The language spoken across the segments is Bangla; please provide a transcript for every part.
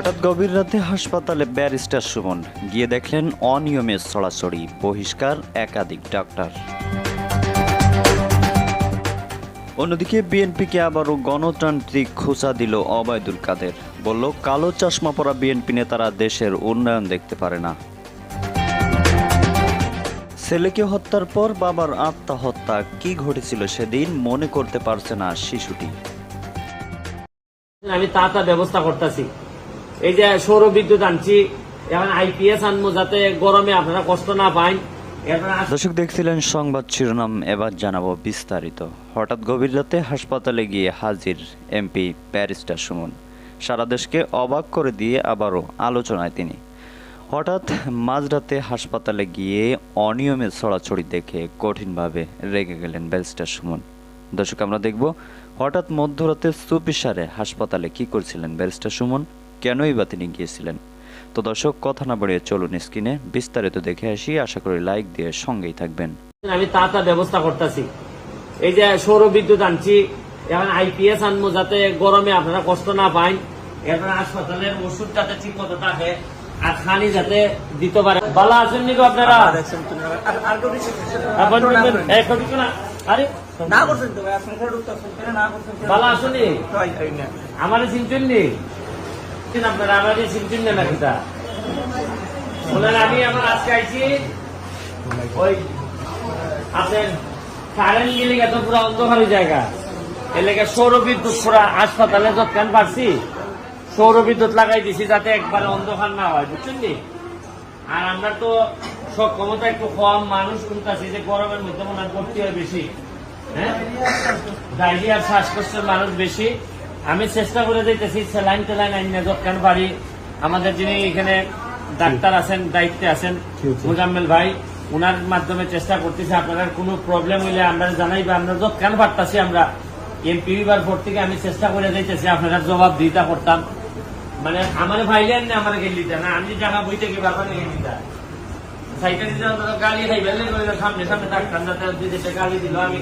হঠাৎ গভীর রাতে হাসপাতালে ব্যারিস্টার সুমন। গিয়ে দেখলেন অনিয়মের ছড়াছড়ি, বহিষ্কার, একাধিক ডাক্তার। অন্যদিকে বিএনপিকে আবারও গণতান্ত্রিক খোঁচা দিল অবায়দুল কাদের। বলল, কালো চশমা পরা বিএনপি নেতারা দেশের উন্নয়ন দেখতে পারে না। ছেলেকে হত্যার পর বাবার আত্মহত্যা, কি ঘটেছিল সেদিন মনে করতে পারছে না শিশুটি। আমি তা তা ব্যবস্থা করতেছি। এই যে সৌর বিদ্যুৎ আনছি, এখন আইপিএস আনব যাতে গরমে আপনারা কষ্ট না পান দর্শক দেখছিলেন সংবাদ শিরোনাম, এবার জানাব বিস্তারিত। হঠাৎ গভীর রাতে হাসপাতালে গিয়ে হাজির এমপি ব্যারিস্টার সুমন। সারা দেশকে অবাক করে দিয়ে আবারও আলোচনায় তিনি। হঠাৎ মাঝরাতে হাসপাতালে গিয়ে অনিয়মের ছড়াছড়ি দেখে কঠিনভাবে রেগে গেলেন ব্যারিস্টার সুমন। দর্শক, আমরা দেখব হঠাৎ মধ্যরাতে সুপিসারে হাসপাতালে কি করছিলেন ব্যারিস্টার সুমন। কেনই বা তিনি গিয়েছিলেন? তো দর্শক কথা না বাড়িয়ে চলুন স্ক্রিনে বিস্তারিত দেখে আসি। আশা করি লাইক দিয়ে সঙ্গেই থাকবেন। আমি তা তা ব্যবস্থা করতেছি। এই যে সৌর বিদ্যুৎ আনছি এখন আইপিএস আনব যাতে গরমে আপনারা কষ্ট না পান এরপরে হাসপাতালের ওষুধ যাতে ঠিক মতো থাকে আর খানি যাতে দিতে পারে। ভালো আছেন নিকো আপনারা? আরে না। করছেন তো? ভালো আসুনি তাই, এই না। আমার চিনচুন নি অন্ধকার জায়গা। সৌর বিদ্যুৎ হাসপাতালে যৎকান পারছি, সৌর বিদ্যুৎ লাগাই দিছি যাতে একবারে অন্ধকার না হয়, বুঝছেন? আর আমরা তো সক্ষমতা একটু কম, মানুষ শুনতেছি যে গরমের মধ্যে মনে হয় করতে হয় বেশি হ্যাঁ? ডায়রিয়ার শ্বাসকষ্টের মানুষ বেশি। আমি চেষ্টা করে দিতেছি স্যালাইন টেলাইন আইনে যৎকান পারি আমাদের যিনি এখানে ডাক্তার আছেন দায়িত্বে আছেন মুজাম্মেল ভাই ওনার মাধ্যমে চেষ্টা করতেছি আপনারা কোনো প্রবলেম হইলে আমরা জানাই বা আমরা যৎকান পারতাছি আমরা? এমপি বার ভোট থেকে আমি চেষ্টা করে দিতেছি আপনারা জবাব দিতা করতাম। মানে আমার ভাইলেন না আমার গেলি না আমি জায়গা বই থেকে নিয়ে দিতা সাইকেল গালি খাই ফেললে সামনে সামনে ডাক্তার দুই গালি দিল আমি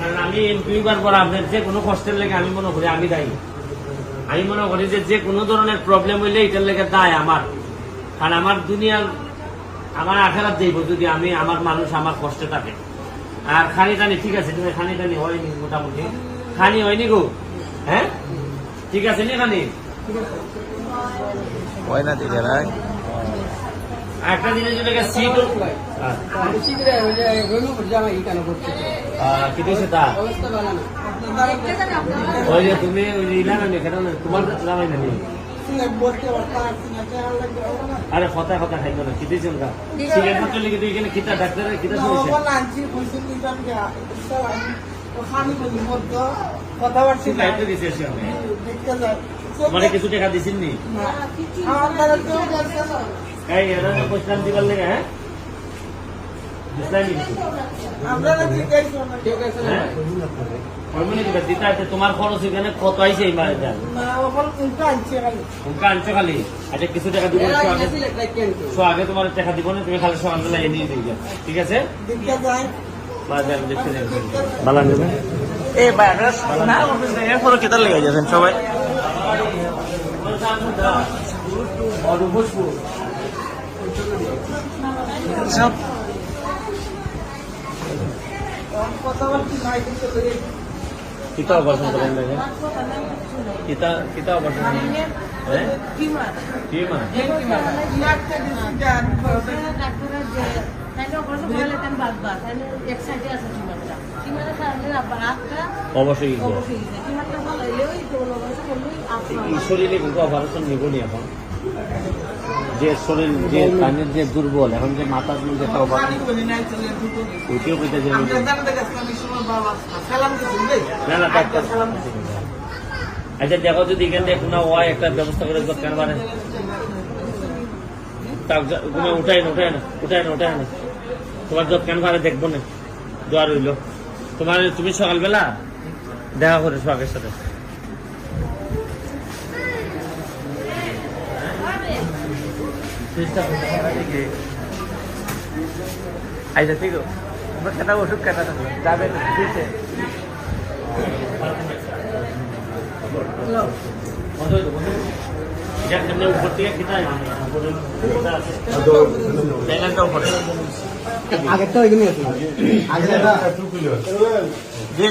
কারণ আমি এমপি বার পর আপনার যে কোনো কষ্টের লেগে আমি মনে করি আমি দায়ী। আমি মনে করি যে যে কোনো ধরনের প্রবলেম হইলে এটার লেগে দায় আমার। কারণ আমার দুনিয়ার আমার আখেরাত দেব যদি আমি আমার মানুষ আমার কষ্টে থাকে। আর খানি টানি ঠিক আছে তুমি খানি টানি হয়নি মোটামুটি। খানি হয়নি গো। হ্যাঁ? ঠিক আছে নি খানি? হয় না ভাই। আর একটা জিনিস যেটাকে সিট দিয়েছে তুমি ওই যে ইলা না কেন না তোমার জামাই না নি? আরে কথা কথা খাইতো না কি দিয়েছে ওটা? সিগারেট পত্র লিখে তুই কিতা ডাক্তারের কিতা শুনেছে দিয়েছে। মানে কিছু টাকা দিছেন নি এই এরা পয়সা দিবার লেগে হ্যাঁ ইসলামী কিছু হ্যাঁ ওইগুলো দিবে দিতে আছে তোমার খরচ এখানে কত আইছে এই ওকে আনছো খালি। আচ্ছা কিছু টাকা দিব আগে সো আগে তোমার টাকা দিব না তুমি খালি সকালবেলা এনে দিয়ে যাও ঠিক আছে? ভালো এ ভাই, না করছেন কেতার লেগে যাচ্ছেন সবাই। সব কিতা অপারেশন করেন দেখে কিতা কিতা অপারেশন হ্যাঁ অবশ্যই শরীরে অপারেশন নিবনি এখন যে শরীর, যে কানের যে দুর্বল, এখন যে মাথার আচ্ছা দেখো যদি এখান থেকে কোনো হয়, একটা ব্যবস্থা করে কেন পারে উঠাই না উঠাই না উঠাই না না তোমার যত কেন পারে দেখব না? দোয়া রইল তোমার তুমি সকালবেলা দেখা করে সোহাগের সাথে। আইসা ঠিক আছে। আমরা কেটা ওষুধ কেটা যাবে দিতে উপর থেকে। কিতাই আগেরটা ওইখানে আছে। আগেরটা। জি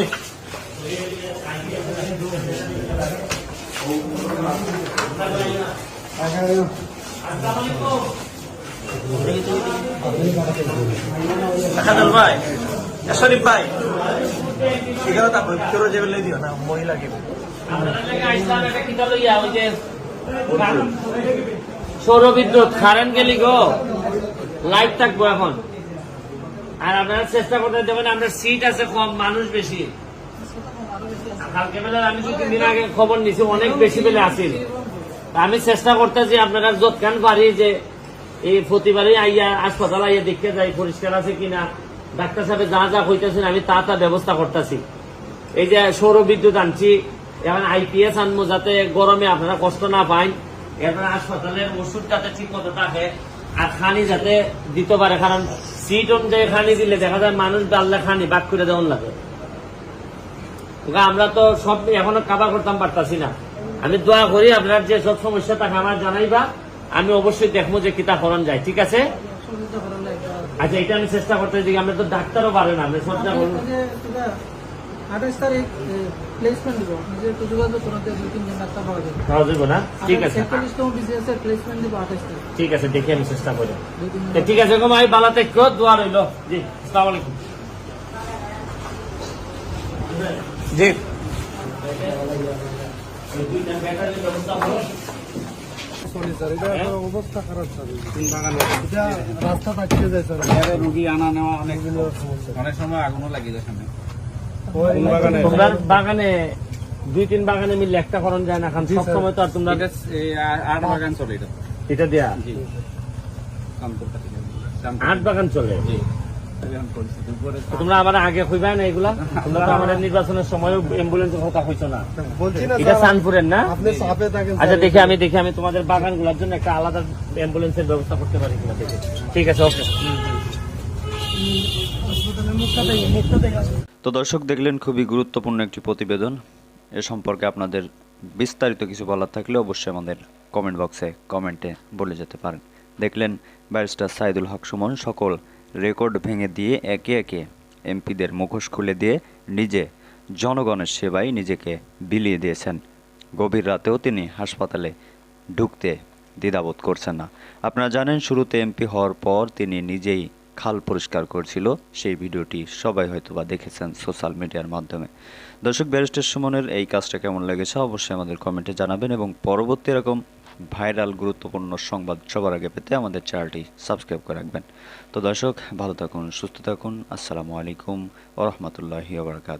খাদল ভাই শরীফ ভাই এখানে তা ভিতরে যে বেলে দিও না মহিলাকে সৌর বিদ্যুৎ কারেন্ট গেলি গো। লাইট থাকব এখন। আর আপনারা চেষ্টা করতে দেবেন আমরা সিট আছে কম মানুষ বেশি। কালকে বেলা আমি দু তিন দিন আগে খবর নিছি অনেক বেশি বেলে আসিল আমি চেষ্টা করতেছি আপনারা যৎকান পারি যে এই প্রতিবারই আইয়া হাসপাতাল আইয়া দেখতে যাই, পরিষ্কার আছে কিনা, ডাক্তার সাহেব যা যা হইতেছেন আমি তা তা ব্যবস্থা করতেছি। এই যে সৌর বিদ্যুৎ আনছি, এখন আইপিএস আনব যাতে গরমে আপনারা কষ্ট না পান এরপরে হাসপাতালের ওষুধ যাতে ঠিক মতো থাকে, আর খানি যাতে দিতে পারে, কারণ সিট অনুযায়ী খানি দিলে দেখা যায় মানুষ ডাললে খানি বাক করে দেওয়ান লাগে। আমরা তো সব এখনও কাবার করতাম পারতাছি না। আমি দোয়া করি আপনার যে সব সমস্যা থাকে আমার জানাইবা। আমি অবশ্যই দেখব যে কিতা করণ যায় ঠিক আছে? আচ্ছা এটা আমি চেষ্টা করতেছি আমরা তো ডাক্তারও পারে না আমরা চেষ্টা করব আঠাশ তারিখ প্লেসমেন্ট দিব নিজের একটু যোগাযোগ করাতে দুই তিন দিন রাস্তা পাওয়া যাবে খাওয়া যাবে না ঠিক আছে। একচল্লিশতম বিসিএস প্লেসমেন্ট দিব আঠাশ তারিখ ঠিক আছে দেখি আমি চেষ্টা করি ঠিক আছে গো ভাই বালা থেকে দোয়া রইল জি আসসালামু আলাইকুম। জি। সরি স্যার এটা অবস্থা খারাপ স্যার রাস্তা থাকতে যায় স্যার রুগী আনা নেওয়া অনেক অনেক সময় আগুনও লাগিয়ে যায় সামনে। তোমরা বাগানে? দুই তিন বাগানে একটা করণ যায় না এখন সব সময় তো আর তোমরা আট বাগান চলে এটা। দেয়া? আট বাগান চলে? জি এখন পরিস্থিতি উপরে তো তোমরা আমার আগে কইবা না এগুলা? তোমরা তো আমাদের নির্বাচনের সময় অ্যাম্বুলেন্সের কথা কইছো না। এটা সানপুরের না? আপনি চাপে থাকেন আচ্ছা দেখি আমি দেখি আমি তোমাদের বাগানগুলোর জন্য একটা আলাদা অ্যাম্বুলেন্সের ব্যবস্থা করতে পারি কিনা দেখি। ঠিক আছে ওকে। হাসপাতালের মুখটা থেকে মুখটা থেকে আসুন তো দর্শক দেখলেন খুবই গুরুত্বপূর্ণ একটি প্রতিবেদন। এ সম্পর্কে আপনাদের বিস্তারিত কিছু বলার থাকলে অবশ্যই আমাদের কমেন্ট বক্সে কমেন্টে বলে যেতে পারেন। দেখলেন ব্যারিস্টার সাইদুল হক সুমন সকল রেকর্ড ভেঙে দিয়ে একে একে এমপিদের মুখোশ খুলে দিয়ে নিজে জনগণের সেবায় নিজেকে বিলিয়ে দিয়েছেন। গভীর রাতেও তিনি হাসপাতালে ঢুকতে দ্বিধাবোধ করছেন না। আপনারা জানেন, শুরুতে এমপি হওয়ার পর তিনি নিজেই খাল পরিষ্কার করছিল। সেই ভিডিওটি সবাই হয়তোবা দেখেছেন সোশ্যাল মিডিয়ার মাধ্যমে। দর্শক, ব্যারিস্টার সুমনের এই কাজটা কেমন লেগেছে অবশ্যই আমাদের কমেন্টে জানাবেন এবং পরবর্তী এরকম ভাইরাল গুরুত্বপূর্ণ সংবাদ সবার আগে পেতে আমাদের চ্যানেলটি সাবস্ক্রাইব করে রাখবেন। তো দর্শক, ভালো থাকুন, সুস্থ থাকুন। আসসালামু আলাইকুম ওরহমতুল্লাহি ওবরাকাত